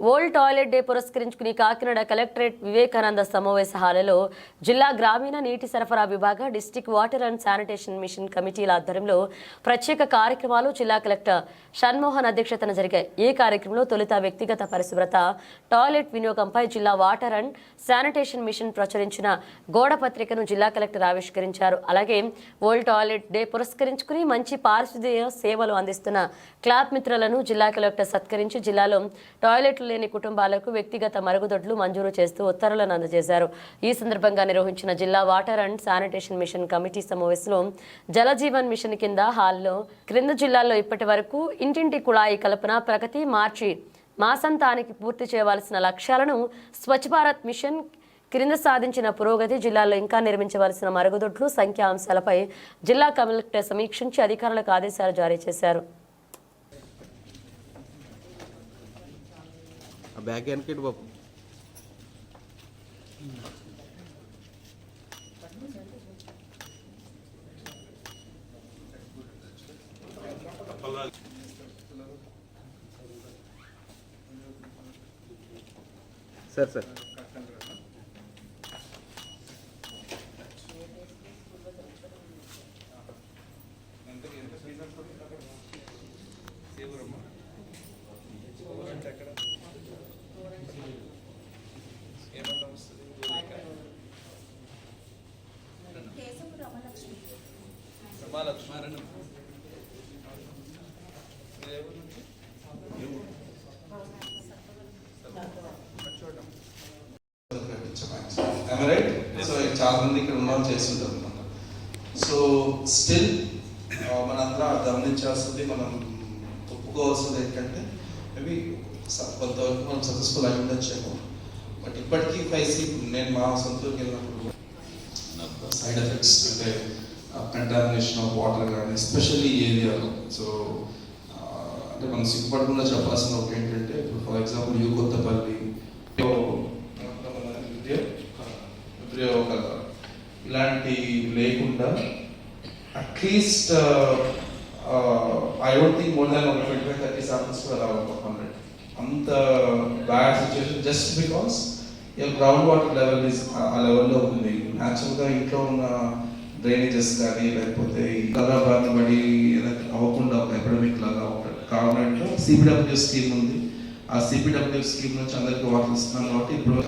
Old toilet day పురస్కరించుకుని Kakinada collectorate Vivekananda సమావేశ హాలలో జిల్లా గ్రామీణ నీటి సరఫరా విభాగ district water and sanitation mission కమిటీల ఆధ్వర్యంలో ప్రత్యేక కార్యక్రమాలు జిల్లా కలెక్టర్ షణ్మోహన్ అధ్యక్షతన జరిగాయి. ఈ కార్యక్రమంలో తొలుత వ్యక్తిగత పరిశుభ్రత టాయిలెట్ వినియోగంపై జిల్లా వాటర్ అండ్ శానిటేషన్ మిషన్ ప్రచురించిన గోడ పత్రికను జిల్లా కలెక్టర్ ఆవిష్కరించారు. అలాగే ఓల్డ్ టాయిలెట్ డే పురస్కరించుకుని మంచి పారిశుద్ధ్య సేవలు అందిస్తున్న క్లాప్ మిత్రులను జిల్లా కలెక్టర్ సత్కరించి జిల్లాలో టాయిలెట్లు లేని కుటుంబాలకు వ్యక్తిగత మరుగుదొడ్లు మంజూరు చేస్తూ ఉత్తర్వులను అందజేశారు. ఈ సందర్భంగా నిర్వహించిన జిల్లా water and sanitation mission committee సమావేశంలో జలజీవన్ మిషన్ కింద హాల్లో క్రింద జిల్లాల్లో ఇప్పటి వరకు ఇంటింటి కుళాయి కల్పన ప్రగతి మార్చి మాసంతానికి పూర్తి చేయవలసిన లక్ష్యాలను స్వచ్ఛ భారత్ మిషన్ క్రింద సాధించిన పురోగతి జిల్లాలో ఇంకా నిర్మించవలసిన మరుగుదొడ్లు సంఖ్యా అంశాలపై జిల్లా కలెక్టర్ సమీక్షించి అధికారులకు ఆదేశాలు జారీ చేశారు. బ్యాగ్ వెనకెట్టు బాబు. Sir sir. రైట్ సో చాలా మంది ఇక్కడ ఉన్న చేస్తుంటారు అనమాట సో స్టిల్ మనంతా గమనించాల్సింది మనం ఒప్పుకోవాల్సింది ఏంటంటే మేబీ కొంతవరకు మనం సక్సెస్ఫుల్ అయి ఉండొచ్చేమో. బట్ ఇప్పటికీ ఫైసీ నేను మా సొంతూరుకి వెళ్ళినప్పుడు సైడ్ ఎఫెక్ట్స్ అంటే కంటామినేషన్ ఆఫ్ వాటర్ కానీ ఎస్పెషల్లీ ఏరియాలో. సో అంటే మనం సిగ్గుపడకుండా చెప్పాల్సిన ఒక ఏంటంటే ఇప్పుడు ఫర్ ఎగ్జాంపుల్ యూ కొత్తపల్లి ఒక ఇలాంటి లేకుండా at least I don't think more than ఒక ట్వంటీ ఫైవ్ థర్టీ సాంపుల్స్ కూడా రావాలి హండ్రెడ్ అంత bad situation just because ground water level is ఆ లెవెల్లో ఉంది. న్యాచురల్గా ఇంట్లో ఉన్న డ్రైనేజెస్ కానీ లేకపోతే కలరా కలర్ బారిన పడి అవ్వకుండా ఒక ఎపిడమిక్ లాగా ఒక కారణంలో సిపిడబ్ల్యూ స్కీమ్ ఉంది. ఆ సిపిడబ్ల్యూ స్కీమ్ నుంచి అందరికీ వాటర్ ఇస్తున్నాం కాబట్టి ఇప్పుడు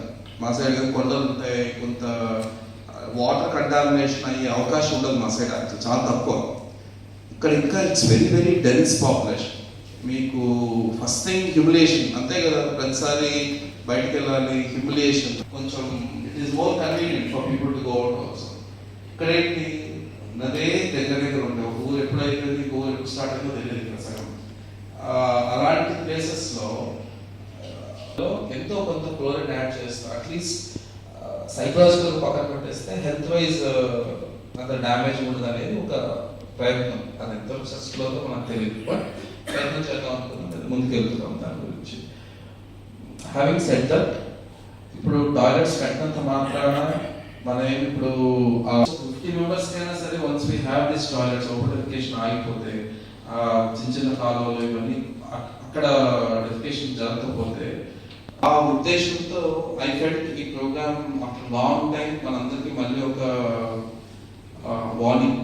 మా సైడ్ కొండలు ఉంటాయి కొంత వాటర్ కంటామినేషన్ అయ్యే అవకాశం ఉండదు మా సైడ్ యాక్చువల్ చాలా తక్కువ. ఇక్కడ ఇంకా it's very very dense population మీకు ఫస్ట్ థింగ్ హ్యూమిలేషన్ అంతే కదా ప్రతిసారి బయటకు వెళ్ళాలి హ్యూమిలేషన్ కొంచెం it is more convenient for people to go out also ఇక్కడ ఏంటి దగ్గర దగ్గర ఉంటాయి ఒక ఊరు ఎప్పుడు ఇంకో ఊరు ఎప్పుడు స్టార్ట్ అయిందో తెలియదు ఇక్కడ సగం. అలాంటి ప్లేసెస్లో ఎంతో కొంత క్లోరిన్ యాడ్ చేస్తారు అట్లీస్ట్ సైకలాజికల్ పక్కన పెట్టేస్తే హెల్త్ వైజ్ అంత డ్యామేజ్ ఉండదు అనేది ఒక ప్రయత్నం. అది ఎంతో సక్సెస్ఫుల్గా మనకు తెలియదు. బట్ ప్రయత్నం చేద్దాం అనుకున్నాం ముందుకెళ్తున్నాం ముందుకు వెళ్తున్నాం దాని గురించి. హ్యావింగ్ సెట్ దట్ ఇప్పుడు టాయిలెట్స్ కట్టినంత మాత్రాన మనం ఏమి ఇప్పుడు ఫిఫ్టీ మెంబర్స్ అయినా సరే once we have this toilets open defecation ఆగిపోతే చిన్న చిన్న కాలువలు ఇవన్నీ అక్కడ డెఫికేషన్ జరగకపోతే ఆ ఉద్దేశంతో ఐ ఫెల్ట్ ఈ ప్రోగ్రామ్ ఆఫ్టర్ లాంగ్ టైం మనందరికీ మళ్ళీ ఒక వార్నింగ్